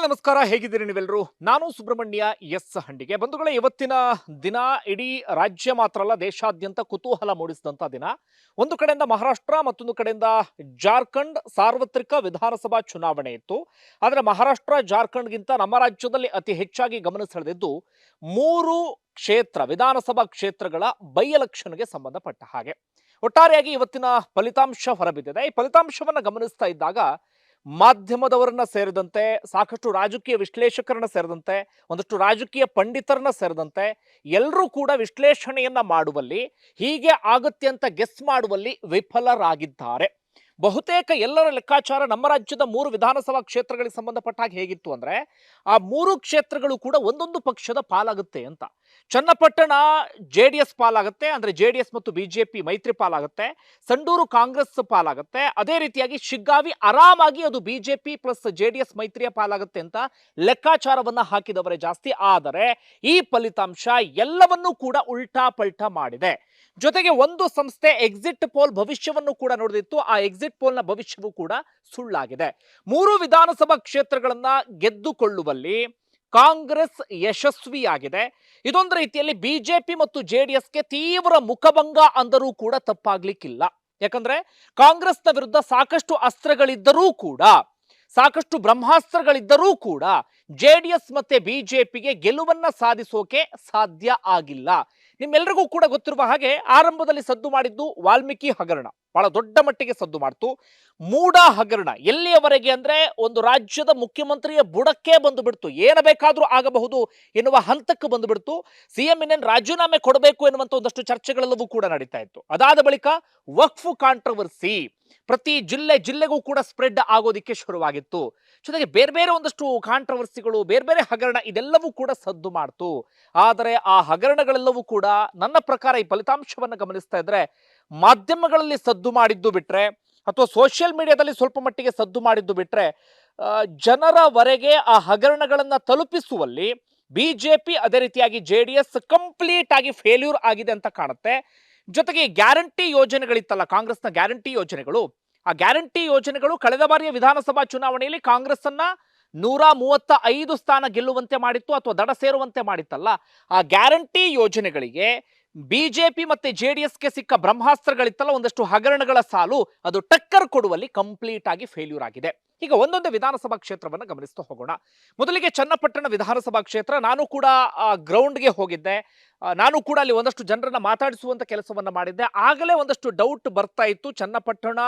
ಬಂಧುಗಳೇ ನಮಸ್ಕಾರ. ಹೇಗಿದ್ದೀರಿ ನೀವೆಲ್ಲರೂ ನಾನು ಸುಬ್ರಹ್ಮಣ್ಯ ಎಸ್ ಹಂಡಿಗೆ. ಬಂಧುಗಳೇ, ಇವತ್ತಿನ ದಿನ ಇಡೀ ರಾಜ್ಯ ಮಾತ್ರ ಅಲ್ಲ, ದೇಶಾದ್ಯಂತ ಕುತೂಹಲ ಮೂಡಿಸಿದಂತ ದಿನ. ಒಂದು ಕಡೆಯಿಂದ ಮಹಾರಾಷ್ಟ್ರ, ಮತ್ತೊಂದು ಕಡೆಯಿಂದ ಜಾರ್ಖಂಡ್ ಸಾರ್ವತ್ರಿಕ ವಿಧಾನಸಭಾ ಚುನಾವಣೆ ಇತ್ತು. ಆದರೆ ಮಹಾರಾಷ್ಟ್ರ, ಜಾರ್ಖಂಡ್ಗಿಂತ ನಮ್ಮ ರಾಜ್ಯದಲ್ಲಿ ಅತಿ ಹೆಚ್ಚಾಗಿ ಗಮನ ಸೆಳೆದಿದ್ದು ಮೂರು ಕ್ಷೇತ್ರ, ವಿಧಾನಸಭಾ ಕ್ಷೇತ್ರಗಳ ಬೈ ಎಲೆಕ್ಷನ್ಗೆ ಸಂಬಂಧಪಟ್ಟ ಹಾಗೆ. ಒಟ್ಟಾರೆಯಾಗಿ ಇವತ್ತಿನ ಫಲಿತಾಂಶ ಹೊರಬಿದ್ದಿದೆ. ಈ ಫಲಿತಾಂಶವನ್ನ ಗಮನಿಸ್ತಾ ಇದ್ದಾಗ ಮಾಧ್ಯಮದವರನ್ನ ಸೇರಿದಂತೆ, ಸಾಕಷ್ಟು ರಾಜಕೀಯ ವಿಶ್ಲೇಷಕರನ್ನ ಸೇರಿದಂತೆ, ಒಂದಷ್ಟು ರಾಜಕೀಯ ಪಂಡಿತರನ್ನ ಸೇರಿದಂತೆ ಎಲ್ಲರೂ ಕೂಡ ವಿಶ್ಲೇಷಣೆಯನ್ನ ಮಾಡುವಲ್ಲಿ, ಹೀಗೆ ಆಗುತ್ತೆ ಅಂತ ಗೆಸ್ ಮಾಡುವಲ್ಲಿ ವಿಫಲರಾಗಿದ್ದಾರೆ. ಬಹುತೇಕ ಎಲ್ಲರ ಲೆಕ್ಕಾಚಾರ ನಮ್ಮ ರಾಜ್ಯದ ಮೂರು ವಿಧಾನಸಭಾ ಕ್ಷೇತ್ರಗಳಿಗೆ ಸಂಬಂಧಪಟ್ಟಾಗ ಹಾಗೆ ಹೇಗಿತ್ತು ಅಂದ್ರೆ, ಆ ಮೂರು ಕ್ಷೇತ್ರಗಳು ಕೂಡ ಒಂದೊಂದು ಪಕ್ಷದ ಪಾಲಾಗುತ್ತೆ ಅಂತ. ಚನ್ನಪಟ್ಟಣ ಜೆ ಡಿ ಎಸ್ ಪಾಲಾಗುತ್ತೆ, ಅಂದ್ರೆ ಜೆ ಡಿ ಎಸ್ ಮತ್ತು ಬಿಜೆಪಿ ಮೈತ್ರಿ ಪಾಲಾಗುತ್ತೆ, ಸಂಡೂರು ಕಾಂಗ್ರೆಸ್ ಪಾಲಾಗುತ್ತೆ, ಅದೇ ರೀತಿಯಾಗಿ ಶಿಗ್ಗಾವಿ ಆರಾಮಾಗಿ ಅದು BJP plus J D S ಮೈತ್ರಿಯ ಪಾಲಾಗುತ್ತೆ ಅಂತ ಲೆಕ್ಕಾಚಾರವನ್ನ ಹಾಕಿದವರೇ ಜಾಸ್ತಿ. ಆದರೆ ಈ ಫಲಿತಾಂಶ ಎಲ್ಲವನ್ನೂ ಕೂಡ ಉಲ್ಟಾ ಪಲ್ಟಾ ಮಾಡಿದೆ. ಜೊತೆಗೆ ಒಂದು ಸಂಸ್ಥೆ ಎಕ್ಸಿಟ್ ಪೋಲ್ ಭವಿಷ್ಯವನ್ನು ಕೂಡ ನೋಡಿದಿತ್ತು. ಆ ಎಕ್ಸಿಟ್ ಪೋಲ್ನ ಭವಿಷ್ಯವೂ ಕೂಡ ಸುಳ್ಳಾಗಿದೆ. ಮೂರು ವಿಧಾನಸಭಾ ಕ್ಷೇತ್ರಗಳನ್ನ ಗೆದ್ದುಕೊಳ್ಳುವಲ್ಲಿ ಕಾಂಗ್ರೆಸ್ ಯಶಸ್ವಿಯಾಗಿದೆ. ಇದೊಂದು ರೀತಿಯಲ್ಲಿ ಬಿಜೆಪಿ ಮತ್ತು ಜೆ ಡಿ ಎಸ್ಗೆ ತೀವ್ರ ಮುಖಭಂಗ ಅಂದರೂ ಕೂಡ ತಪ್ಪಾಗ್ಲಿಕ್ಕಿಲ್ಲ. ಯಾಕಂದ್ರೆ ಕಾಂಗ್ರೆಸ್ನ ವಿರುದ್ಧ ಸಾಕಷ್ಟು ಅಸ್ತ್ರಗಳಿದ್ದರೂ ಕೂಡ, ಸಾಕಷ್ಟು ಬ್ರಹ್ಮಾಸ್ತ್ರಗಳಿದ್ದರೂ ಕೂಡ ಜೆ ಡಿ ಎಸ್ ಮತ್ತೆ ಬಿಜೆಪಿಗೆ ಗೆಲುವನ್ನ ಸಾಧಿಸೋಕೆ ಸಾಧ್ಯ ಆಗಿಲ್ಲ. ನಿಮ್ಮೆಲ್ಲರಿಗೂ ಕೂಡ ಗೊತ್ತಿರುವ ಹಾಗೆ ಆರಂಭದಲ್ಲಿ ಸದ್ದು ಮಾಡಿದ್ದು ವಾಲ್ಮೀಕಿ ಹಗರಣ. ಬಹಳ ದೊಡ್ಡ ಮಟ್ಟಿಗೆ ಸದ್ದು ಮಾಡ್ತು. ಮೂಡ ಹಗರಣ. ಎಲ್ಲಿಯವರೆಗೆ ಅಂದ್ರೆ ಒಂದು ರಾಜ್ಯದ ಮುಖ್ಯಮಂತ್ರಿಯ ಬುಡಕ್ಕೆ ಬಂದು ಬಿಡ್ತು ಏನು ಬೇಕಾದ್ರೂ ಆಗಬಹುದು ಎನ್ನುವ ಹಂತಕ್ಕೆ ಬಂದು ಬಿಡ್ತು ಸಿಎಂ ಇನ್ನೇನು ರಾಜೀನಾಮೆ ಕೊಡಬೇಕು ಎನ್ನುವಂತ ಒಂದಷ್ಟು ಚರ್ಚೆಗಳೆಲ್ಲವೂ ಕೂಡ ನಡೀತಾ ಇತ್ತು. ಅದಾದ ಬಳಿಕ ವಕ್ಫ್ ಕಾಂಟ್ರವರ್ಸಿ ಪ್ರತಿ ಜಿಲ್ಲೆ ಜಿಲ್ಲೆಗೂ ಕೂಡ ಸ್ಪ್ರೆಡ್ ಆಗೋದಿಕ್ಕೆ ಶುರುವಾಗಿತ್ತು. ಜೊತೆಗೆ ಬೇರೆ ಬೇರೆ ಒಂದಷ್ಟು ಕಾಂಟ್ರವರ್ಸಿಗಳು ಬೇರೆ ಬೇರೆ ಹಗರಣ ಇದೆಲ್ಲವೂ ಕೂಡ ಸದ್ದು ಮಾಡ್ತು. ಆದರೆ ಆ ಹಗರಣಗಳೆಲ್ಲವೂ ಕೂಡ ನನ್ನ ಪ್ರಕಾರ ಈ ಫಲಿತಾಂಶವನ್ನು ಗಮನಿಸ್ತಾ ಇದ್ರೆ ಮಾಧ್ಯಮಗಳಲ್ಲಿ ಸದ್ದು ಮಾಡಿದ್ದು ಬಿಟ್ರೆ ಅಥವಾ ಸೋಷಿಯಲ್ ಮೀಡಿಯಾದಲ್ಲಿ ಸ್ವಲ್ಪ ಮಟ್ಟಿಗೆ ಸದ್ದು ಮಾಡಿದ್ದು ಬಿಟ್ರೆ ಜನರವರೆಗೆ ಆ ಹಗರಣಗಳನ್ನ ತಲುಪಿಸುವಲ್ಲಿ ಬಿಜೆಪಿ ಅದೇ ರೀತಿಯಾಗಿ ಜೆ ಡಿ ಎಸ್ ಕಂಪ್ಲೀಟ್ ಆಗಿ ಫೇಲ್ಯೂರ್ ಆಗಿದೆ ಅಂತ ಕಾಣುತ್ತೆ. ಜೊತೆಗೆ ಗ್ಯಾರಂಟಿ ಯೋಜನೆಗಳಿತ್ತಲ್ಲ, ಕಾಂಗ್ರೆಸ್ನ ಗ್ಯಾರಂಟಿ ಯೋಜನೆಗಳು. ಆ ಗ್ಯಾರಂಟಿ ಯೋಜನೆಗಳು ಕಳೆದ ಬಾರಿಯ ವಿಧಾನಸಭಾ ಚುನಾವಣೆಯಲ್ಲಿ ಕಾಂಗ್ರೆಸ್ ಅನ್ನ ನೂರ ಮೂವತ್ತ ಐದು ಸ್ಥಾನ ಗೆಲ್ಲುವಂತೆ ಮಾಡಿತ್ತು ಅಥವಾ ದಡ ಸೇರುವಂತೆ ಮಾಡಿತ್ತಲ್ಲ, ಆ ಗ್ಯಾರಂಟಿ ಯೋಜನೆಗಳಿಗೆ ಬಿಜೆಪಿ ಮತ್ತೆ ಜೆ ಡಿ ಎಸ್ಗೆ ಸಿಕ್ಕ ಬ್ರಹ್ಮಾಸ್ತ್ರಗಳಿತ್ತಲ್ಲ, ಒಂದಷ್ಟು ಹಗರಣಗಳ ಸಾಲು ಅದು ಟಕ್ಕರ್ ಕೊಡುವಲ್ಲಿ ಕಂಪ್ಲೀಟ್ ಆಗಿ ಫೇಲ್ಯೂರ್ ಆಗಿದೆ. ಈಗ ಒಂದೊಂದು ವಿಧಾನಸಭಾ ಕ್ಷೇತ್ರವನ್ನು ಗಮನಿಸ್ತಾ ಹೋಗೋಣ. ಮೊದಲಿಗೆ ಚನ್ನಪಟ್ಟಣ ವಿಧಾನಸಭಾ ಕ್ಷೇತ್ರ, ನಾನು ಕೂಡ ಗ್ರೌಂಡ್ಗೆ ಹೋಗಿದ್ದೆ. ನಾನು ಕೂಡ ಅಲ್ಲಿ ಒಂದಷ್ಟು ಜನರನ್ನ ಮಾತಾಡಿಸುವಂತ ಕೆಲಸವನ್ನ ಮಾಡಿದ್ದೆ. ಆಗಲೇ ಒಂದಷ್ಟು ಡೌಟ್ ಬರ್ತಾ ಇತ್ತು. ಚನ್ನಪಟ್ಟಣ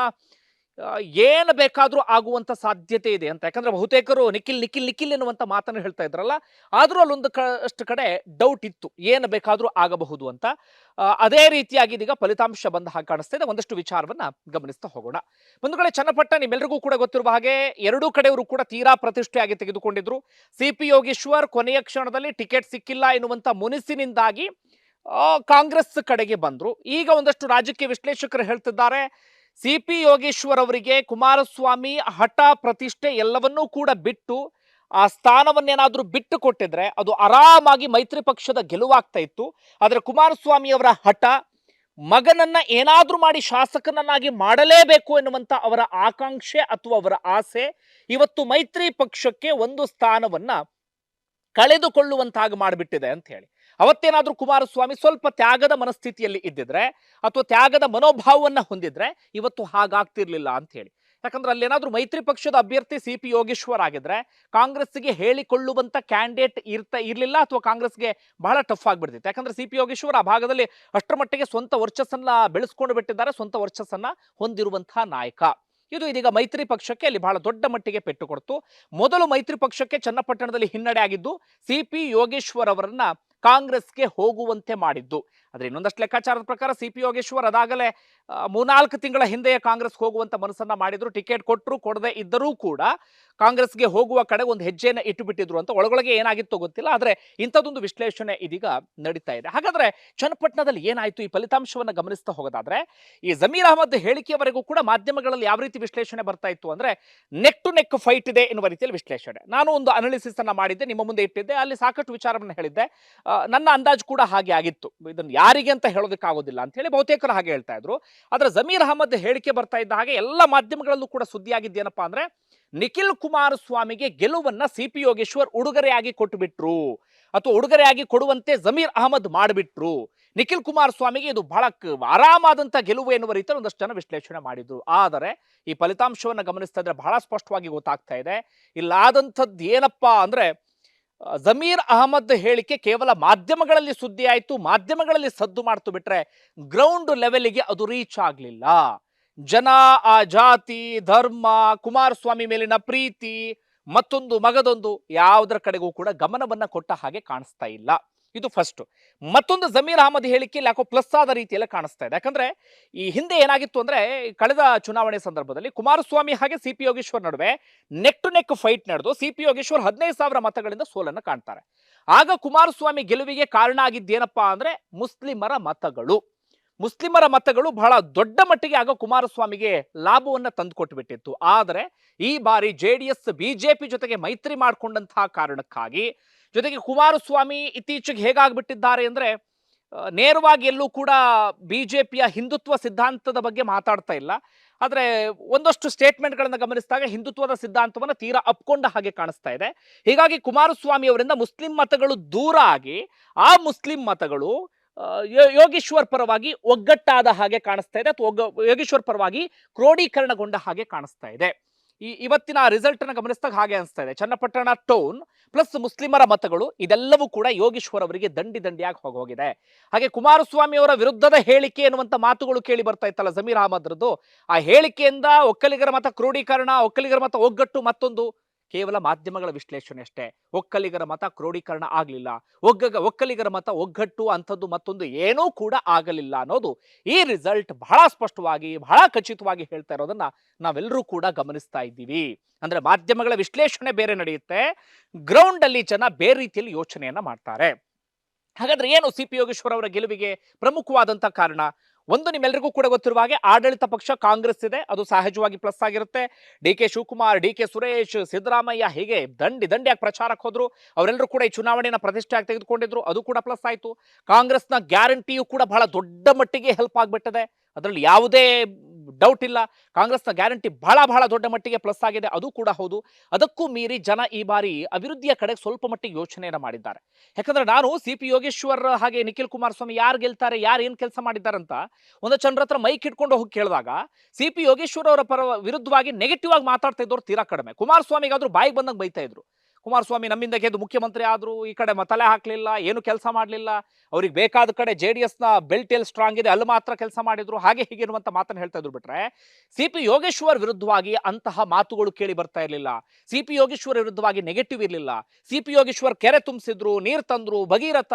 ಏನು ಬೇಕಾದರೂ ಆಗುವಂತ ಸಾಧ್ಯತೆ ಇದೆ ಅಂತ. ಯಾಕಂದ್ರೆ ಬಹುತೇಕರು ನಿಖಿಲ್ ನಿಖಿಲ್ ನಿಖಿಲ್ ಎನ್ನುವಂಥ ಮಾತನ್ನು ಹೇಳ್ತಾ ಇದ್ರಲ್ಲ, ಆದರೂ ಅಲ್ಲೊಂದು ಅಷ್ಟು ಕಡೆ ಡೌಟ್ ಇತ್ತು. ಏನು ಬೇಕಾದರೂ ಆಗಬಹುದು ಅಂತ. ಅದೇ ರೀತಿಯಾಗಿ ಇದೀಗ ಫಲಿತಾಂಶ ಬಂದ ಹಾಗೆ ಕಾಣಿಸ್ತಾ ಇದೆ. ಒಂದಷ್ಟು ವಿಚಾರವನ್ನ ಗಮನಿಸ್ತಾ ಹೋಗೋಣ. ಒಂದು ಕಡೆ ಚನ್ನಪಟ್ಟ ನಿಮ್ಮೆಲ್ಲರಿಗೂ ಕೂಡ ಗೊತ್ತಿರುವ ಹಾಗೆ ಎರಡೂ ಕಡೆಯವರು ಕೂಡ ತೀರಾ ಪ್ರತಿಷ್ಠೆಯಾಗಿ ತೆಗೆದುಕೊಂಡಿದ್ರು. ಸಿ ಪಿ ಯೋಗೇಶ್ವರ್ ಕೊನೆಯ ಕ್ಷಣದಲ್ಲಿ ಟಿಕೆಟ್ ಸಿಕ್ಕಿಲ್ಲ ಎನ್ನುವಂಥ ಮುನಿಸಿನಿಂದಾಗಿ ಕಾಂಗ್ರೆಸ್ ಕಡೆಗೆ ಬಂದ್ರು. ಈಗ ಒಂದಷ್ಟು ರಾಜಕೀಯ ವಿಶ್ಲೇಷಕರು ಹೇಳ್ತಿದ್ದಾರೆ ಸಿ ಪಿ ಯೋಗೇಶ್ವರ್ ಅವರಿಗೆ ಕುಮಾರಸ್ವಾಮಿ ಹಠ ಪ್ರತಿಷ್ಠೆ ಎಲ್ಲವನ್ನೂ ಕೂಡ ಬಿಟ್ಟು ಆ ಸ್ಥಾನವನ್ನೇನಾದರೂ ಬಿಟ್ಟು ಕೊಟ್ಟಿದ್ರೆ ಅದು ಆರಾಮಾಗಿ ಮೈತ್ರಿ ಪಕ್ಷದ ಗೆಲುವಾಗ್ತಾ ಇತ್ತು. ಆದರೆ ಕುಮಾರಸ್ವಾಮಿ ಅವರ ಹಠ ಮಗನನ್ನ ಏನಾದರೂ ಮಾಡಿ ಶಾಸಕನನ್ನಾಗಿ ಮಾಡಲೇಬೇಕು ಎನ್ನುವಂಥ ಅವರ ಆಕಾಂಕ್ಷೆ ಅಥವಾ ಅವರ ಆಸೆ ಇವತ್ತು ಮೈತ್ರಿ ಪಕ್ಷಕ್ಕೆ ಒಂದು ಸ್ಥಾನವನ್ನ ಕಳೆದುಕೊಳ್ಳುವಂತಾಗಿ ಮಾಡಿಬಿಟ್ಟಿದೆ ಅಂತ ಹೇಳಿ. ಅವತ್ತೇನಾದ್ರೂ ಕುಮಾರಸ್ವಾಮಿ ಸ್ವಲ್ಪ ತ್ಯಾಗದ ಮನಸ್ಥಿತಿಯಲ್ಲಿ ಇದ್ದಿದ್ರೆ ಅಥವಾ ತ್ಯಾಗದ ಮನೋಭಾವವನ್ನು ಹೊಂದಿದ್ರೆ ಇವತ್ತು ಹಾಗಾಗ್ತಿರ್ಲಿಲ್ಲ ಅಂತ ಹೇಳಿ ಯಾಕಂದ್ರೆ ಅಲ್ಲೇನಾದ್ರೂ ಮೈತ್ರಿ ಪಕ್ಷದ ಅಭ್ಯರ್ಥಿ ಸಿ ಪಿ ಯೋಗೇಶ್ವರ್ ಆಗಿದ್ರೆ ಕಾಂಗ್ರೆಸ್ಗೆ ಹೇಳಿಕೊಳ್ಳುವಂತ ಕ್ಯಾಂಡಿಡೇಟ್ ಇರ್ತಾ ಇರಲಿಲ್ಲ ಅಥವಾ ಕಾಂಗ್ರೆಸ್ಗೆ ಬಹಳ ಟಫ್ ಆಗಿಬಿಡ್ತಿತ್ತು. ಯಾಕಂದ್ರೆ ಸಿ ಪಿ ಯೋಗೇಶ್ವರ್ ಆ ಭಾಗದಲ್ಲಿ ಅಷ್ಟರ ಮಟ್ಟಿಗೆ ಸ್ವಂತ ವರ್ಚಸ್ಸನ್ನ ಬೆಳೆಸ್ಕೊಂಡು ಬಿಟ್ಟಿದ್ದಾರೆ, ಸ್ವಂತ ವರ್ಚಸ್ಸನ್ನ ಹೊಂದಿರುವಂತಹ ನಾಯಕ. ಇದು ಇದೀಗ ಮೈತ್ರಿ ಪಕ್ಷಕ್ಕೆ ಅಲ್ಲಿ ಬಹಳ ದೊಡ್ಡ ಮಟ್ಟಿಗೆ ಪೆಟ್ಟು ಕೊಡ್ತು. ಮೊದಲು ಮೈತ್ರಿ ಪಕ್ಷಕ್ಕೆ ಚನ್ನಪಟ್ಟಣದಲ್ಲಿ ಹಿನ್ನಡೆ ಆಗಿದ್ದು ಸಿ ಪಿ ಯೋಗೇಶ್ವರ್ ಅವರನ್ನ ಕಾಂಗ್ರೆಸ್ಗೆ ಹೋಗುವಂತೆ ಮಾಡಿದ್ದು. ಆದರೆ ಇನ್ನೊಂದಷ್ಟು ಲೆಕ್ಕಾಚಾರದ ಪ್ರಕಾರ ಸಿ ಪಿ ಯೋಗೇಶ್ವರ್ ಅದಾಗಲೇ ಮೂರ್ನಾಲ್ಕು ತಿಂಗಳ ಹಿಂದೆಯೇ ಕಾಂಗ್ರೆಸ್ ಹೋಗುವಂತ ಮನಸ್ಸನ್ನ ಮಾಡಿದ್ರು. ಟಿಕೆಟ್ ಕೊಟ್ಟರು ಕೊಡದೆ ಇದ್ದರೂ ಕೂಡ ಕಾಂಗ್ರೆಸ್ಗೆ ಹೋಗುವ ಕಡೆ ಒಂದು ಹೆಜ್ಜೆಯನ್ನು ಇಟ್ಟು ಬಿಟ್ಟಿದ್ರು ಅಂತ ಒಳಗೊಳಗೆ ಏನಾಗಿತ್ತೋ ಗೊತ್ತಿಲ್ಲ, ಆದರೆ ಇಂಥದ್ದೊಂದು ವಿಶ್ಲೇಷಣೆ ಇದೀಗ ನಡೀತಾ ಇದೆ. ಹಾಗಾದ್ರೆ ಚನ್ನಪಟ್ಟಣದಲ್ಲಿ ಏನಾಯ್ತು? ಈ ಫಲಿತಾಂಶವನ್ನು ಗಮನಿಸ್ತಾ ಹೋಗೋದಾದ್ರೆ, ಈ ಜಮೀರ್ ಅಹಮದ್ ಹೇಳಿಕೆಯವರೆಗೂ ಕೂಡ ಮಾಧ್ಯಮಗಳಲ್ಲಿ ಯಾವ ರೀತಿ ವಿಶ್ಲೇಷಣೆ ಬರ್ತಾ ಇತ್ತು ಅಂದ್ರೆ ನೆಕ್ ಟು ನೆಕ್ ಫೈಟ್ ಇದೆ ಎನ್ನುವ ರೀತಿಯಲ್ಲಿ ವಿಶ್ಲೇಷಣೆ. ನಾನು ಒಂದು ಅನಾಲಿಸಿಸ್ ಅನ್ನ ಮಾಡಿದ್ದೆ, ನಿಮ್ಮ ಮುಂದೆ ಇಟ್ಟಿದ್ದೆ, ಅಲ್ಲಿ ಸಾಕಷ್ಟು ವಿಚಾರವನ್ನು ಹೇಳಿದ್ದೆ. ನನ್ನ ಅಂದಾಜು ಕೂಡ ಹಾಗೆ ಆಗಿತ್ತು. ಇದನ್ನು ಯಾರಿಗೆ ಅಂತ ಹೇಳೋದಕ್ಕಾಗೋದಿಲ್ಲ ಅಂತ ಹೇಳಿ ಬಹುತೇಕರು ಹಾಗೆ ಹೇಳ್ತಾ ಇದ್ರು. ಆದ್ರೆ ಜಮೀರ್ ಅಹಮದ್ ಹೇಳಿಕೆ ಬರ್ತಾ ಇದ್ದ ಹಾಗೆ ಎಲ್ಲ ಮಾಧ್ಯಮಗಳಲ್ಲೂ ಕೂಡ ಸುದ್ದಿಯಾಗಿದ್ದೇನಪ್ಪ ಅಂದ್ರೆ ನಿಖಿಲ್ ಕುಮಾರಸ್ವಾಮಿಗೆ ಗೆಲುವನ್ನ ಸಿ ಪಿ ಯೋಗೇಶ್ವರ್ ಉಡುಗೊರೆಯಾಗಿ ಕೊಟ್ಟುಬಿಟ್ರು. ಅಥವಾ ಉಡುಗೊರೆಯಾಗಿ ಕೊಡುವಂತೆ ಜಮೀರ್ ಅಹಮದ್ ಮಾಡಿಬಿಟ್ರು. ನಿಖಿಲ್ ಕುಮಾರಸ್ವಾಮಿಗೆ ಇದು ಬಹಳ ಆರಾಮಾದಂಥ ಗೆಲುವು ಎನ್ನುವ ರೀತಿಯಲ್ಲಿ ಒಂದಷ್ಟು ಜನ ವಿಶ್ಲೇಷಣೆ ಮಾಡಿದ್ರು. ಆದರೆ ಈ ಫಲಿತಾಂಶವನ್ನು ಗಮನಿಸ್ತಾ ಇದ್ರೆ ಬಹಳ ಸ್ಪಷ್ಟವಾಗಿ ಗೊತ್ತಾಗ್ತಾ ಇದೆ. ಇಲ್ಲಾದಂಥದ್ದು ಏನಪ್ಪಾ ಅಂದ್ರೆ ಜಮೀರ್ ಅಹಮದ್ ಹೇಳಿಕೆ ಕೇವಲ ಮಾಧ್ಯಮಗಳಲ್ಲಿ ಸುದ್ದಿ ಆಯಿತು, ಮಾಧ್ಯಮಗಳಲ್ಲಿ ಸದ್ದು ಮಾಡ್ತು ಬಿಟ್ರೆ ಗ್ರೌಂಡ್ ಲೆವೆಲ್ಗೆ ಅದು ರೀಚ್ ಆಗ್ಲಿಲ್ಲ. ಜನ, ಆ ಜಾತಿ, ಧರ್ಮ, ಕುಮಾರಸ್ವಾಮಿ ಮೇಲಿನ ಪ್ರೀತಿ, ಮತ್ತೊಂದು ಮಗದೊಂದು ಯಾವುದರ ಕಡೆಗೂ ಕೂಡ ಗಮನವನ್ನ ಕೊಟ್ಟ ಹಾಗೆ ಕಾಣಿಸ್ತಾ ಇಲ್ಲ. ಇದು ಫಸ್ಟ್ ಮತ್ತೊಂದು ಜಮೀರ್ ಅಹಮದ್ ಹೇಳಿಕೆ ಯಾಕೋ ಪ್ಲಸ್ ಆದ ರೀತಿಯಲ್ಲಿ ಕಾಣಿಸ್ತಾ ಇದೆ. ಯಾಕಂದ್ರೆ ಈ ಹಿಂದೆ ಏನಾಗಿತ್ತು ಅಂದ್ರೆ ಕಳೆದ ಚುನಾವಣೆ ಸಂದರ್ಭದಲ್ಲಿ ಕುಮಾರಸ್ವಾಮಿ ಹಾಗೆ ಸಿ ಪಿ ಯೋಗೇಶ್ವರ್ ನಡುವೆ ನೆಕ್ ಟು ನೆಕ್ ಫೈಟ್ ನಡೆದು ಸಿ ಪಿ ಯೋಗೇಶ್ವರ್ ಹದಿನೈದು ಸಾವಿರ ಮತಗಳಿಂದ ಸೋಲನ್ನು ಕಾಣ್ತಾರೆ. ಆಗ ಕುಮಾರಸ್ವಾಮಿ ಗೆಲುವಿಗೆ ಕಾರಣ ಆಗಿದ್ದೇನಪ್ಪಾ ಅಂದ್ರೆ ಮುಸ್ಲಿಮರ ಮತಗಳು. ಮುಸ್ಲಿಮರ ಮತಗಳು ಬಹಳ ದೊಡ್ಡ ಮಟ್ಟಿಗೆ ಆಗ ಕುಮಾರಸ್ವಾಮಿಗೆ ಲಾಭವನ್ನ ತಂದುಕೊಟ್ಟು ಬಿಟ್ಟಿತ್ತು ಆದರೆ ಈ ಬಾರಿ ಜೆ ಡಿ ಎಸ್ ಬಿಜೆಪಿ ಜೊತೆಗೆ ಮೈತ್ರಿ ಮಾಡಿಕೊಂಡಂತಹ ಕಾರಣಕ್ಕಾಗಿ ಜೊತೆಗೆ ಕುಮಾರಸ್ವಾಮಿ ಇತ್ತೀಚೆಗೆ ಹೇಗಾಗ್ಬಿಟ್ಟಿದ್ದಾರೆ ಅಂದ್ರೆ ನೇರವಾಗಿ ಎಲ್ಲೂ ಕೂಡ ಬಿಜೆಪಿಯ ಹಿಂದುತ್ವ ಸಿದ್ಧಾಂತದ ಬಗ್ಗೆ ಮಾತಾಡ್ತಾ ಇಲ್ಲ. ಆದರೆ ಒಂದಷ್ಟು ಸ್ಟೇಟ್ಮೆಂಟ್ಗಳನ್ನು ಗಮನಿಸಿದಾಗ ಹಿಂದುತ್ವದ ಸಿದ್ಧಾಂತವನ್ನು ತೀರಾ ಅಪ್ಕೊಂಡ ಹಾಗೆ ಕಾಣಿಸ್ತಾ ಇದೆ. ಹೀಗಾಗಿ ಕುಮಾರಸ್ವಾಮಿ ಅವರಿಂದ ಮುಸ್ಲಿಂ ಮತಗಳು ದೂರ ಆಗಿ ಆ ಮುಸ್ಲಿಂ ಮತಗಳು ಯೋಗೇಶ್ವರ್ ಪರವಾಗಿ ಒಗ್ಗಟ್ಟಾದ ಹಾಗೆ ಕಾಣಿಸ್ತಾ ಇದೆ ಅಥವಾ ಯೋಗೇಶ್ವರ್ ಪರವಾಗಿ ಕ್ರೋಢೀಕರಣಗೊಂಡ ಹಾಗೆ ಕಾಣಿಸ್ತಾ ಇದೆ. ಈ ಇವತ್ತಿನ ರಿಸಲ್ಟ್ ಅನ್ನು ಗಮನಿಸಿದಾಗ ಹಾಗೆ ಅನಿಸ್ತಾ ಇದೆ. ಚನ್ನಪಟ್ಟಣ ಟೌನ್ ಪ್ಲಸ್ ಮುಸ್ಲಿಮರ ಮತಗಳು ಇದೆಲ್ಲವೂ ಕೂಡ ಯೋಗೇಶ್ವರ್ ಅವರಿಗೆ ದಂಡಿ ದಂಡಿಯಾಗಿ ಹೋಗೋಗಿದೆ ಹಾಗೆ ಕುಮಾರಸ್ವಾಮಿ ಅವರ ವಿರುದ್ಧದ ಹೇಳಿಕೆ ಎನ್ನುವಂತ ಮಾತುಗಳು ಕೇಳಿ ಬರ್ತಾ ಇತ್ತಲ್ಲ ಜಮೀರ್ ಅಹಮದ್ರದ್ದು. ಆ ಹೇಳಿಕೆಯಿಂದ ಒಕ್ಕಲಿಗರ ಮತ ಕ್ರೋಢೀಕರಣ ಒಕ್ಕಲಿಗರ ಮತ ಒಗ್ಗಟ್ಟು ಮತ್ತೊಂದು ಕೇವಲ ಮಾಧ್ಯಮಗಳ ವಿಶ್ಲೇಷಣೆ ಅಷ್ಟೇ. ಒಕ್ಕಲಿಗರ ಮತ ಕ್ರೋಢೀಕರಣ ಆಗಲಿಲ್ಲ. ಒಗ್ಗ, ಒಕ್ಕಲಿಗರ ಮತ ಒಗ್ಗಟ್ಟು ಅಂಥದ್ದು ಮತ್ತೊಂದು ಏನೂ ಕೂಡ ಆಗಲಿಲ್ಲ ಅನ್ನೋದು ಈ ರಿಸಲ್ಟ್ ಬಹಳ ಸ್ಪಷ್ಟವಾಗಿ, ಬಹಳ ಖಚಿತವಾಗಿ ಹೇಳ್ತಾ ಇರೋದನ್ನ ನಾವೆಲ್ಲರೂ ಕೂಡ ಗಮನಿಸ್ತಾ ಇದ್ದೀವಿ. ಅಂದ್ರೆ ಮಾಧ್ಯಮಗಳ ವಿಶ್ಲೇಷಣೆ ಬೇರೆ ನಡೆಯುತ್ತೆ. ಗ್ರೌಂಡ್ ಅಲ್ಲಿ ಜನ ಬೇರೆ ರೀತಿಯಲ್ಲಿ ಯೋಚನೆಯನ್ನ ಮಾಡ್ತಾರೆ. ಹಾಗಾದ್ರೆ ಏನು ಸಿ ಪಿ ಯೋಗೇಶ್ವರ್ ಅವರ ಗೆಲುವಿಗೆ ಪ್ರಮುಖವಾದಂತ ಕಾರಣ? ಒಂದು ನಿಮ್ಮೆಲ್ಲರಿಗೂ ಕೂಡ ಗೊತ್ತಿರುವ ಹಾಗೆ ಆಡಳಿತ ಪಕ್ಷ ಕಾಂಗ್ರೆಸ್ ಇದೆ. ಅದು ಸಹಜವಾಗಿ ಪ್ಲಸ್ ಆಗಿರುತ್ತೆ. D K Shivakumar, D K Suresh, Siddaramaiah ಹೀಗೆ ದಂಡಿ ದಂಡಿಯಾಗಿ ಪ್ರಚಾರಕ್ಕೆ ಹೋದ್ರು, ಅವರೆಲ್ಲರೂ ಕೂಡ ಈ ಚುನಾವಣೆಯನ್ನು ಪ್ರತಿಷ್ಠೆಯಾಗಿ ತೆಗೆದುಕೊಂಡಿದ್ರು. ಅದು ಕೂಡ ಪ್ಲಸ್ ಆಯಿತು. ಕಾಂಗ್ರೆಸ್ನ ಗ್ಯಾರಂಟಿಯು ಕೂಡ ಬಹಳ ದೊಡ್ಡ ಮಟ್ಟಿಗೆ ಹೆಲ್ಪ್ ಆಗಿಬಿಟ್ಟಿದೆ. ಅದರಲ್ಲಿ ಯಾವುದೇ ಡೌಟ್ ಇಲ್ಲ. ಕಾಂಗ್ರೆಸ್ನ ಗ್ಯಾರಂಟಿ ಬಹಳ ಬಹಳ ದೊಡ್ಡ ಮಟ್ಟಿಗೆ ಪ್ಲಸ್ ಆಗಿದೆ. ಅದು ಕೂಡ ಹೌದು. ಅದಕ್ಕೂ ಮೀರಿ ಜನ ಈ ಬಾರಿ ಅಭಿವೃದ್ಧಿಯ ಕಡೆ ಸ್ವಲ್ಪ ಮಟ್ಟಿಗೆ ಯೋಚನೆಯನ್ನು ಮಾಡಿದ್ದಾರೆ. ಯಾಕಂದ್ರೆ ನಾನು ಸಿ ಪಿ ಯೋಗೇಶ್ವರ್ ಹಾಗೆ ನಿಖಿಲ್ ಕುಮಾರಸ್ವಾಮಿ ಯಾರು ಗೆಲ್ತಾರೆ, ಯಾರು ಏನ್ ಕೆಲಸ ಮಾಡಿದ್ದಾರಂತ ಒಂದು ಚಂದ್ರ ಹತ್ರ ಮೈಕ್ ಇಟ್ಕೊಂಡು ಹೋಗಿ ಕೇಳಿದಾಗ ಸಿ ಪಿ ಯೋಗೇಶ್ವರ್ ಅವರ ಪರ ವಿರುದ್ಧವಾಗಿ ನೆಗೆಟಿವ್ ಆಗಿ ಮಾತಾಡ್ತಾ ಇದ್ದವ್ರು ತೀರಾ ಕಡಿಮೆ. ಕುಮಾರಸ್ವಾಮಿಗಾದ್ರೂ ಬಾಯಿಗೆ ಬಂದಂಗೆ ಬೈತಾ ಇದ್ರು. ಕುಮಾರಸ್ವಾಮಿ ನಮ್ಮಿಂದ ಗೆದ್ದು ಮುಖ್ಯಮಂತ್ರಿ ಆದರೂ ಈ ಕಡೆ ಮತಲೆ ಹಾಕಲಿಲ್ಲ, ಏನು ಕೆಲಸ ಮಾಡಲಿಲ್ಲ, ಅವ್ರಿಗೆ ಬೇಕಾದ ಕಡೆ ಜೆ ಡಿ ಎಸ್ನ ಬೆಲ್ಟ್ ಎಲ್ಲಿ ಸ್ಟ್ರಾಂಗ್ ಇದೆ, ಅಲ್ಲಿ ಮಾತ್ರ ಕೆಲಸ ಮಾಡಿದ್ರು, ಹಾಗೆ ಹೀಗೆ ಇರುವಂತ ಮಾತನ್ನ ಹೇಳ್ತಾ ಇದ್ರು ಬಿಟ್ರೆ ಸಿ ಪಿ ಯೋಗೇಶ್ವರ್ ವಿರುದ್ಧವಾಗಿ ಅಂತಹ ಮಾತುಗಳು ಕೇಳಿ ಬರ್ತಾ ಇರಲಿಲ್ಲ. ಸಿ ಪಿ ಯೋಗೇಶ್ವರ್ ವಿರುದ್ಧವಾಗಿ ನೆಗೆಟಿವ್ ಇರಲಿಲ್ಲ. ಸಿ ಪಿ ಯೋಗೇಶ್ವರ್ ಕೆರೆ ತುಂಬಿಸಿದ್ರು, ನೀರು ತಂದ್ರು, ಭಗೀರಥ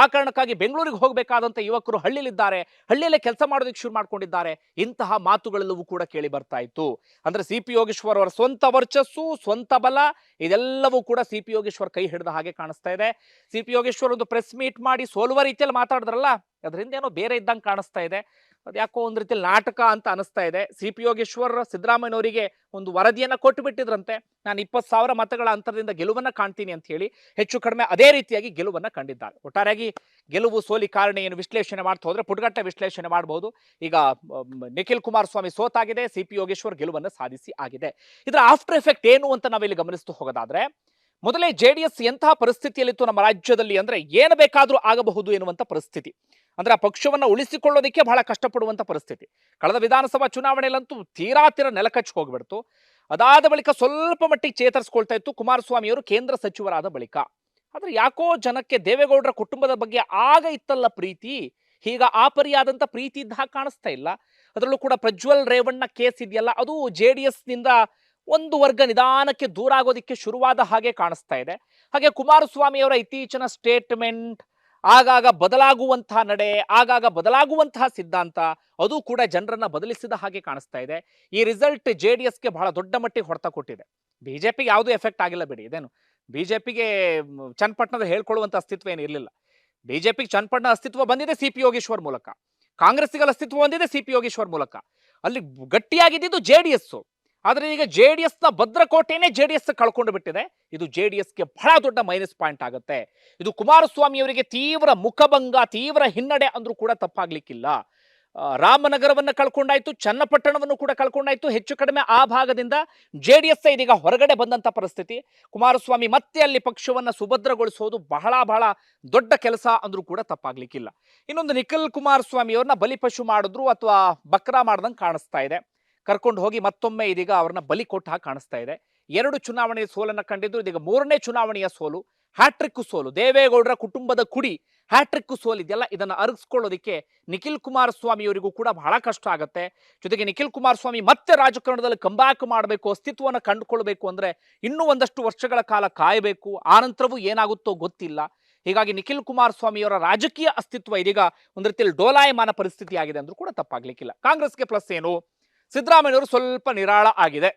ಆ ಕಾರಣಕ್ಕಾಗಿ ಬೆಂಗಳೂರಿಗೆ ಹೋಗಬೇಕಾದಂಥ ಯುವಕರು ಹಳ್ಳಿಲಿದ್ದಾರೆ ಹಳ್ಳಿಯಲ್ಲೇ ಕೆಲಸ ಮಾಡೋದಕ್ಕೆ ಶುರು ಮಾಡ್ಕೊಂಡಿದ್ದಾರೆ. ಇಂತಹ ಮಾತುಗಳೆಲ್ಲವೂ ಕೂಡ ಕೇಳಿ ಬರ್ತಾ ಇತ್ತು. ಅಂದ್ರೆ ಸಿ ಪಿ ಯೋಗೇಶ್ವರ್ ಅವರ ಸ್ವಂತ ವರ್ಚಸ್ಸು, ಸ್ವಂತ ಬಲ, ಇದೆಲ್ಲವೂ ಕೂಡ ಸಿ ಪಿ ಯೋಗೇಶ್ವರ್ ಕೈ ಹಿಡಿದ ಹಾಗೆ ಕಾಣಿಸ್ತಾ ಇದೆ. ಸಿ ಪಿ ಯೋಗೇಶ್ವರ್ ಒಂದು ಪ್ರೆಸ್ ಮೀಟ್ ಮಾಡಿ ಸೋಲುವ ರೀತಿಯಲ್ಲಿ ಮಾತಾಡಿದ್ರಲ್ಲ ಅದರಿಂದ ಏನೋ ಬೇರೆ ಇದ್ದಂಗೆ ಕಾಣಿಸ್ತಾ ಇದೆ. ಅದು ಯಾಕೋ ಒಂದು ರೀತಿಯಲ್ಲಿ ನಾಟಕ ಅಂತ ಅನಿಸ್ತಾ ಇದೆ. ಸಿ. ಪಿ. ಯೋಗೇಶ್ವರ್, ಸಿದ್ದರಾಮಯ್ಯನವರಿಗೆ ಒಂದು ವರದಿಯನ್ನ ಕೊಟ್ಟು ಬಿಟ್ಟಿದ್ರಂತೆ ನಾನು ಇಪ್ಪತ್ತು ಸಾವಿರ ಮತಗಳ ಅಂತರದಿಂದ ಗೆಲುವನ್ನ ಕಾಣ್ತೀನಿ ಅಂತ ಹೇಳಿ ಹೆಚ್ಚು ಕಡಿಮೆ ಅದೇ ರೀತಿಯಾಗಿ ಗೆಲುವನ್ನ ಕಂಡಿದ್ದಾರೆ. ಒಟ್ಟಾರೆಯಾಗಿ ಗೆಲುವು ಸೋಲಿ ಕಾರಣ ಏನು ವಿಶ್ಲೇಷಣೆ ಮಾಡ್ತಾ ಹೋದ್ರೆ ಪುಟ್ಗಟ್ಟ ವಿಶ್ಲೇಷಣೆ ಮಾಡಬಹುದು. ಈಗ ನಿಖಿಲ್ ಕುಮಾರಸ್ವಾಮಿ ಸೋತಾಗಿದೆ. ಸಿ. ಪಿ. ಯೋಗೇಶ್ವರ್ ಗೆಲುವನ್ನು ಸಾಧಿಸಿ ಆಗಿದೆ. ಇದರ ಆಫ್ಟರ್ ಎಫೆಕ್ಟ್ ಏನು ಅಂತ ನಾವಿಲ್ಲಿ ಗಮನಿಸ್ತು ಹೋಗೋದಾದ್ರೆ ಮೊದಲೇ ಜೆ ಡಿ ಎಸ್ ಎಂತಹ ಪರಿಸ್ಥಿತಿಯಲ್ಲಿತ್ತು ನಮ್ಮ ರಾಜ್ಯದಲ್ಲಿ ಅಂದ್ರೆ ಏನು ಬೇಕಾದರೂ ಆಗಬಹುದು ಎನ್ನುವಂಥ ಪರಿಸ್ಥಿತಿ. ಅಂದ್ರೆ ಆ ಪಕ್ಷವನ್ನ ಉಳಿಸಿಕೊಳ್ಳೋದಕ್ಕೆ ಬಹಳ ಕಷ್ಟಪಡುವಂತ ಪರಿಸ್ಥಿತಿ. ಕಳೆದ ವಿಧಾನಸಭಾ ಚುನಾವಣೆಯಲ್ಲಂತೂ ತೀರಾ ತೀರ ನೆಲಕಚ್ಚಿ ಹೋಗ್ಬಿಡ್ತು. ಅದಾದ ಬಳಿಕ ಸ್ವಲ್ಪ ಮಟ್ಟಿಗೆ ಚೇತರಿಸ್ಕೊಳ್ತಾ ಇತ್ತು ಕುಮಾರಸ್ವಾಮಿಯವರು ಕೇಂದ್ರ ಸಚಿವರಾದ ಬಳಿಕ. ಆದ್ರೆ ಯಾಕೋ ಜನಕ್ಕೆ ದೇವೇಗೌಡರ ಕುಟುಂಬದ ಬಗ್ಗೆ ಆಗ ಇತ್ತಲ್ಲ ಪ್ರೀತಿ. ಈಗ ಆ ಪರಿಯಾದಂತ ಪ್ರೀತಿ ಇದ್ದ ಕಾಣಿಸ್ತಾ ಇಲ್ಲ. ಅದರಲ್ಲೂ ಕೂಡ ಪ್ರಜ್ವಲ್ ರೇವಣ್ಣ ಕೇಸ್ ಇದೆಯಲ್ಲ, ಅದು ಜೆ ಡಿ ನಿಂದ ಒಂದು ವರ್ಗ ನಿಧಾನಕ್ಕೆ ದೂರ ಆಗೋದಿಕ್ಕೆ ಶುರುವಾದ ಹಾಗೆ ಕಾಣಿಸ್ತಾ ಇದೆ. ಹಾಗೆ ಕುಮಾರಸ್ವಾಮಿಯವರ ಇತ್ತೀಚಿನ ಸ್ಟೇಟ್ಮೆಂಟ್ ಆಗಾಗ ಬದಲಾಗುವಂತಹ ನಡೆ, ಆಗಾಗ ಬದಲಾಗುವಂತಹ ಸಿದ್ಧಾಂತ, ಅದು ಕೂಡ ಜನರನ್ನ ಬದಲಿಸಿದ ಹಾಗೆ ಕಾಣಿಸ್ತಾ ಇದೆ. ಈ ರಿಸಲ್ಟ್ ಜೆ ಡಿ ಎಸ್ಗೆ ಬಹಳ ದೊಡ್ಡ ಮಟ್ಟಿಗೆ ಹೊಡೆತ ಕೊಟ್ಟಿದೆ. ಬಿಜೆಪಿಗೆ ಯಾವುದೂ ಎಫೆಕ್ಟ್ ಆಗಿಲ್ಲ ಬಿಡಿ, ಇದೇನು ಬಿಜೆಪಿಗೆ ಚನ್ನಪಟ್ಟಣದ ಹೇಳ್ಕೊಳ್ಳುವಂಥ ಅಸ್ತಿತ್ವ ಏನು ಇರಲಿಲ್ಲ. ಬಿಜೆಪಿಗೆ ಚನ್ನಪಟ್ಟಣ ಅಸ್ತಿತ್ವ ಬಂದಿದೆ ಸಿ ಪಿ ಯೋಗೇಶ್ವರ್ ಮೂಲಕ. ಕಾಂಗ್ರೆಸ್ಸಿಗೆ ಅಸ್ತಿತ್ವ ಬಂದಿದೆ ಸಿ ಪಿ ಯೋಗೇಶ್ವರ್ ಮೂಲಕ. ಅಲ್ಲಿ ಗಟ್ಟಿಯಾಗಿದ್ದು ಜೆ ಡಿ ಎಸ್ ಆದ್ರೆ ಈಗ ಜೆ ಡಿ ಎಸ್ನ ಭದ್ರಕೋಟೆನೇ ಜೆ ಡಿ ಎಸ್ ಕಳ್ಕೊಂಡು ಬಿಟ್ಟಿದೆ. ಇದು ಜೆ ಡಿ ಎಸ್ಗೆ ಬಹಳ ದೊಡ್ಡ ಮೈನಸ್ ಪಾಯಿಂಟ್ ಆಗುತ್ತೆ. ಇದು ಕುಮಾರಸ್ವಾಮಿ ಅವರಿಗೆ ತೀವ್ರ ಮುಖಭಂಗ, ತೀವ್ರ ಹಿನ್ನಡೆ ಅಂದ್ರೂ ಕೂಡ ತಪ್ಪಾಗ್ಲಿಕ್ಕಿಲ್ಲ. ರಾಮನಗರವನ್ನು ಕಳ್ಕೊಂಡಾಯ್ತು, ಚನ್ನಪಟ್ಟಣವನ್ನು ಕೂಡ ಕಳ್ಕೊಂಡಾಯ್ತು, ಹೆಚ್ಚು ಕಡಿಮೆ ಆ ಭಾಗದಿಂದ. ಜೆ ಡಿ ಎಸ್ ಇದೀಗ ಹೊರಗಡೆ ಬಂದಂತ ಪರಿಸ್ಥಿತಿ. ಕುಮಾರಸ್ವಾಮಿ ಮತ್ತೆ ಅಲ್ಲಿ ಪಕ್ಷವನ್ನು ಸುಭದ್ರಗೊಳಿಸೋದು ಬಹಳ ಬಹಳ ದೊಡ್ಡ ಕೆಲಸ ಅಂದ್ರೂ ಕೂಡ ತಪ್ಪಾಗ್ಲಿಕ್ಕಿಲ್ಲ. ಇನ್ನೊಂದು ನಿಖಿಲ್ ಕುಮಾರಸ್ವಾಮಿ ಅವ್ರನ್ನ ಬಲಿಪಶು ಮಾಡಿದ್ರು ಅಥವಾ ಬಕ್ರಾ ಮಾಡ್ದಂಗೆ ಕಾಣಿಸ್ತಾ ಇದೆ. ಕರ್ಕೊಂಡು ಹೋಗಿ ಮತ್ತೊಮ್ಮೆ ಇದೀಗ ಅವ್ರನ್ನ ಬಲಿ ಕೊಟ್ಟ ಹಾಗೆ ಕಾಣಿಸ್ತಾ ಇದೆ. ಎರಡು ಚುನಾವಣೆಯ ಸೋಲನ್ನ ಕಂಡಿದ್ದು, ಇದೀಗ ಮೂರನೇ ಚುನಾವಣೆಯ ಸೋಲು ಹ್ಯಾಟ್ರಿಕ್ ಸೋಲು, ದೇವೇಗೌಡರ ಕುಟುಂಬದ ಕುಡಿ ಹ್ಯಾಟ್ರಿಕ್ ಸೋಲ್ ಇದೆಯಲ್ಲ ಇದನ್ನ ಅರಗಿಸ್ಕೊಳ್ಳೋದಕ್ಕೆ ನಿಖಿಲ್ ಕುಮಾರಸ್ವಾಮಿ ಅವರಿಗೂ ಕೂಡ ಬಹಳ ಕಷ್ಟ ಆಗುತ್ತೆ. ಜೊತೆಗೆ ನಿಖಿಲ್ ಕುಮಾರಸ್ವಾಮಿ ಮತ್ತೆ ರಾಜಕಾರಣದಲ್ಲಿ ಕಂಬ್ಯಾಕ್ ಮಾಡಬೇಕು, ಅಸ್ತಿತ್ವವನ್ನು ಕಂಡುಕೊಳ್ಬೇಕು ಅಂದ್ರೆ ಇನ್ನೂ ಒಂದಷ್ಟು ವರ್ಷಗಳ ಕಾಲ ಕಾಯಬೇಕು. ಆನಂತರವೂ ಏನಾಗುತ್ತೋ ಗೊತ್ತಿಲ್ಲ. ಹೀಗಾಗಿ ನಿಖಿಲ್ ಕುಮಾರಸ್ವಾಮಿಯವರ ರಾಜಕೀಯ ಅಸ್ತಿತ್ವ ಇದೀಗ ಒಂದು ರೀತಿಯಲ್ಲಿ ಡೋಲಾಯಮಾನ ಪರಿಸ್ಥಿತಿ ಆಗಿದೆ ಅಂದ್ರೂ ಕೂಡ ತಪ್ಪಾಗ್ಲಿಕ್ಕಿಲ್ಲ. ಕಾಂಗ್ರೆಸ್ಗೆ ಪ್ಲಸ್ ಏನು? ಸಿದ್ದರಾಮಯ್ಯವರು ಸ್ವಲ್ಪ ನಿರಾಳ ಆಗಿದೆ.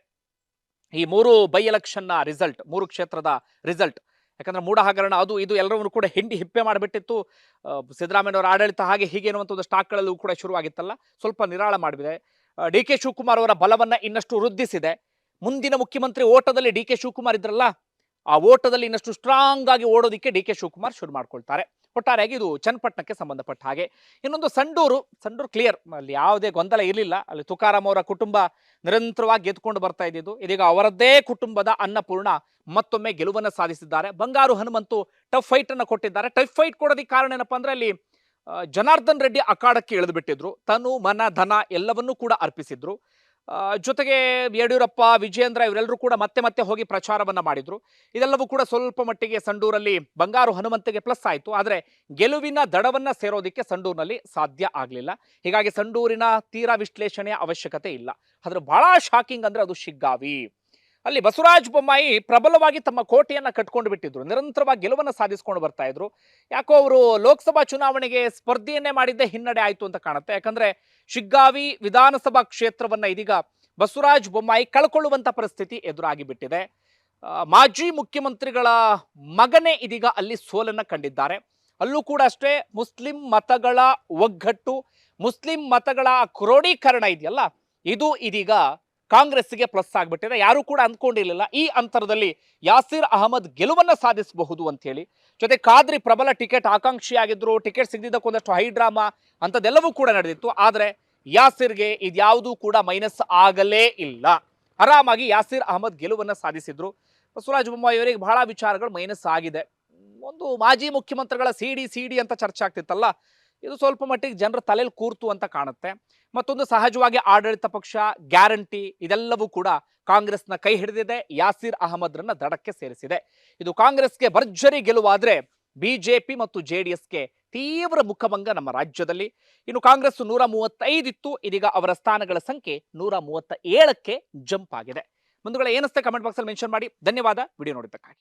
ಈ ಮೂರು ಬೈ ಎಲೆಕ್ಷನ್ನ ರಿಸಲ್ಟ್ ಮೂರು ಕ್ಷೇತ್ರದ ರಿಸಲ್ಟ್ ಯಾಕಂದ್ರೆ ಮೂಡ ಹಗರಣ ಅದು ಇದು ಎಲ್ಲರನ್ನು ಕೂಡ ಹಿಂಡಿ ಹಿಪ್ಪೆ ಮಾಡಿಬಿಟ್ಟಿತ್ತು. ಸಿದ್ದರಾಮಯ್ಯನವರ ಆಡಳಿತ ಹಾಗೆ ಹೀಗೆ ಅನ್ನುವಂಥ ಒಂದು ಸ್ಟಾಕ್ಗಳಲ್ಲೂ ಕೂಡ ಶುರುವಾಗಿತ್ತಲ್ಲ. ಸ್ವಲ್ಪ ನಿರಾಳ ಮಾಡಿದೆ. ಡಿ ಕೆ ಶಿವಕುಮಾರ್ ಅವರ ಬಲವನ್ನ ಇನ್ನಷ್ಟು ವೃದ್ಧಿಸಿದೆ. ಮುಂದಿನ ಮುಖ್ಯಮಂತ್ರಿ ಓಟದಲ್ಲಿ ಡಿ ಕೆ ಶಿವಕುಮಾರ್ ಇದ್ರಲ್ಲ ಆ ಓಟದಲ್ಲಿ ಇನ್ನಷ್ಟು ಸ್ಟ್ರಾಂಗ್ ಆಗಿ ಓಡೋದಿಕ್ಕೆ ಡಿ ಕೆ ಶಿವಕುಮಾರ್ ಶುರು ಮಾಡ್ಕೊಳ್ತಾರೆ. ಒಟ್ಟಾರೆಯಾಗಿ ಇದು ಚನ್ನಪಟ್ಟಣಕ್ಕೆ ಸಂಬಂಧಪಟ್ಟ ಹಾಗೆ. ಇನ್ನೊಂದು ಸಂಡೂರು ಸಂಡೂರು ಕ್ಲಿಯರ್ ಅಲ್ಲಿ ಯಾವುದೇ ಗೊಂದಲ ಇರಲಿಲ್ಲ. ಅಲ್ಲಿ ತುಕಾರಾಮ್ ಅವರ ಕುಟುಂಬ ನಿರಂತರವಾಗಿ ಗೆದ್ಕೊಂಡು ಬರ್ತಾ ಇದ್ದಿದ್ದು. ಇದೀಗ ಅವರದ್ದೇ ಕುಟುಂಬದ ಅನ್ನಪೂರ್ಣ ಮತ್ತೊಮ್ಮೆ ಗೆಲುವನ್ನು ಸಾಧಿಸಿದ್ದಾರೆ. ಬಂಗಾರು ಹನುಮಂತು ಟಫ್ ಫೈಟ್ ಅನ್ನು ಕೊಟ್ಟಿದ್ದಾರೆ. ಟಫ್ ಫೈಟ್ ಕೊಡೋದಕ್ಕೆ ಕಾರಣ ಏನಪ್ಪಾ ಅಂದ್ರೆ ಅಲ್ಲಿ ಜನಾರ್ದನ್ ರೆಡ್ಡಿ ಅಖಾಡಕ್ಕೆ ಇಳಿದು ಬಿಟ್ಟಿದ್ರು ತನು, ಮನ, ಧನ ಎಲ್ಲವನ್ನೂ ಕೂಡ ಅರ್ಪಿಸಿದ್ರು. ಜೊತೆಗೆ ಯಡಿಯೂರಪ್ಪ, ವಿಜಯೇಂದ್ರ ಇವರೆಲ್ಲರೂ ಕೂಡ ಮತ್ತೆ ಮತ್ತೆ ಹೋಗಿ ಪ್ರಚಾರವನ್ನ ಮಾಡಿದ್ರು. ಇದೆಲ್ಲವೂ ಕೂಡ ಸ್ವಲ್ಪ ಮಟ್ಟಿಗೆ ಸಂಡೂರಲ್ಲಿ ಬಂಗಾರು ಹನುಮಂತಿಗೆ ಪ್ಲಸ್ ಆಯಿತು. ಆದರೆ ಗೆಲುವಿನ ದಡವನ್ನ ಸೇರೋದಕ್ಕೆ ಸಂಡೂರಿನಲ್ಲಿ ಸಾಧ್ಯ ಆಗಲಿಲ್ಲ. ಹೀಗಾಗಿ ಸಂಡೂರಿನ ತೀರಾ ವಿಶ್ಲೇಷಣೆಯ ಅವಶ್ಯಕತೆ ಇಲ್ಲ. ಆದ್ರೆ ಬಹಳ ಶಾಕಿಂಗ್ ಅಂದ್ರೆ ಅದು ಶಿಗ್ಗಾವಿ. ಅಲ್ಲಿ ಬಸವರಾಜ ಬೊಮ್ಮಾಯಿ ಪ್ರಬಲವಾಗಿ ತಮ್ಮ ಕೋಟೆಯನ್ನು ಕಟ್ಕೊಂಡು ಬಿಟ್ಟಿದ್ರು. ನಿರಂತರವಾಗಿ ಗೆಲುವನ್ನು ಸಾಧಿಸ್ಕೊಂಡು ಬರ್ತಾ ಇದ್ರು. ಯಾಕೋ ಅವರು ಲೋಕಸಭಾ ಚುನಾವಣೆಗೆ ಸ್ಪರ್ಧೆಯನ್ನೇ ಮಾಡಿದ್ದೇ ಹಿನ್ನಡೆ ಆಯಿತು ಅಂತ ಕಾಣುತ್ತೆ. ಯಾಕಂದ್ರೆ ಶಿಗ್ಗಾವಿ ವಿಧಾನಸಭಾ ಕ್ಷೇತ್ರವನ್ನ ಇದೀಗ ಬಸವರಾಜ ಬೊಮ್ಮಾಯಿ ಕಳ್ಕೊಳ್ಳುವಂತ ಪರಿಸ್ಥಿತಿ ಎದುರಾಗಿ ಬಿಟ್ಟಿದೆ. ಮಾಜಿ ಮುಖ್ಯಮಂತ್ರಿಗಳ ಮಗನೇ ಇದೀಗ ಅಲ್ಲಿ ಸೋಲನ್ನ ಕಂಡಿದ್ದಾರೆ. ಅಲ್ಲೂ ಕೂಡ ಅಷ್ಟೇ ಮುಸ್ಲಿಂ ಮತಗಳ ಒಗ್ಗಟ್ಟು, ಮುಸ್ಲಿಂ ಮತಗಳ ಕ್ರೋಢೀಕರಣ ಇದೆಯಲ್ಲ? ಇದು ಇದೀಗ ಕಾಂಗ್ರೆಸ್ಗೆ ಪ್ಲಸ್ ಆಗಿಬಿಟ್ಟಿದೆ. ಯಾರೂ ಕೂಡ ಅಂದ್ಕೊಂಡಿರಲಿಲ್ಲ. ಈ ಅಂತರದಲ್ಲಿ ಯಾಸಿರ್ ಅಹಮದ್ ಗೆಲುವನ್ನು ಸಾಧಿಸಬಹುದು ಅಂತ ಜೊತೆ ಖಾದ್ರಿ ಪ್ರಬಲ ಟಿಕೆಟ್ ಆಕಾಂಕ್ಷಿಯಾಗಿದ್ರು ಟಿಕೆಟ್ ಸಿಗದಿದ್ದಕ್ಕೊಂದಷ್ಟು ಹೈ ಡ್ರಾಮಾ ಅಂಥದ್ದೆಲ್ಲವೂ ಕೂಡ ನಡೆದಿತ್ತು. ಆದರೆ ಯಾಸಿರ್ಗೆ ಇದ್ಯಾವುದೂ ಕೂಡ ಮೈನಸ್ ಆಗಲೇ ಇಲ್ಲ. ಆರಾಮಾಗಿ ಯಾಸಿರ್ ಅಹಮದ್ ಗೆಲುವನ್ನು ಸಾಧಿಸಿದ್ರು. ಬಸವರಾಜ ಬೊಮ್ಮಾಯಿ ಅವರಿಗೆ ಬಹಳ ವಿಚಾರಗಳು ಮೈನಸ್ ಆಗಿದೆ. ಒಂದು ಮಾಜಿ ಮುಖ್ಯಮಂತ್ರಿಗಳ ಸಿಡಿ ಸಿಡಿ ಅಂತ ಚರ್ಚೆ ಆಗ್ತಿತ್ತಲ್ಲ. ಇದು ಸ್ವಲ್ಪ ಮಟ್ಟಿಗೆ ಜನರ ತಲೆಯಲ್ಲಿ ಕೂರ್ತು ಅಂತ ಕಾಣುತ್ತೆ. ಮತ್ತೊಂದು ಸಹಜವಾಗಿ ಆಡಳಿತ ಪಕ್ಷ, ಗ್ಯಾರಂಟಿ ಇದೆಲ್ಲವೂ ಕೂಡ ಕಾಂಗ್ರೆಸ್ನ ಕೈ ಹಿಡಿದಿದೆ. ಯಾಸಿರ್ ಅಹಮದ್ರನ್ನ ದಡಕ್ಕೆ ಸೇರಿಸಿದೆ. ಇದು ಕಾಂಗ್ರೆಸ್ಗೆ ಭರ್ಜರಿ ಗೆಲುವಾದ್ರೆ ಬಿಜೆಪಿ ಮತ್ತು ಜೆ ಡಿ ಎಸ್ಗೆ ತೀವ್ರ ಮುಖಭಂಗ ನಮ್ಮ ರಾಜ್ಯದಲ್ಲಿ. ಇನ್ನು ಕಾಂಗ್ರೆಸ್ ನೂರ ಮೂವತ್ತೈದಿತ್ತು ಇದೀಗ ಅವರ ಸ್ಥಾನಗಳ ಸಂಖ್ಯೆ ನೂರ ಮೂವತ್ತ ಏಳಕ್ಕೆ ಜಂಪ್ ಆಗಿದೆ. ಬಂಧುಗಳ ಏನಿಸ್ತೆ ಕಮೆಂಟ್ ಬಾಕ್ಸಲ್ಲಿ ಮೆನ್ಷನ್ ಮಾಡಿ. ಧನ್ಯವಾದ. ವಿಡಿಯೋ ನೋಡಿದ್ದಕ್ಕಾಗಿ.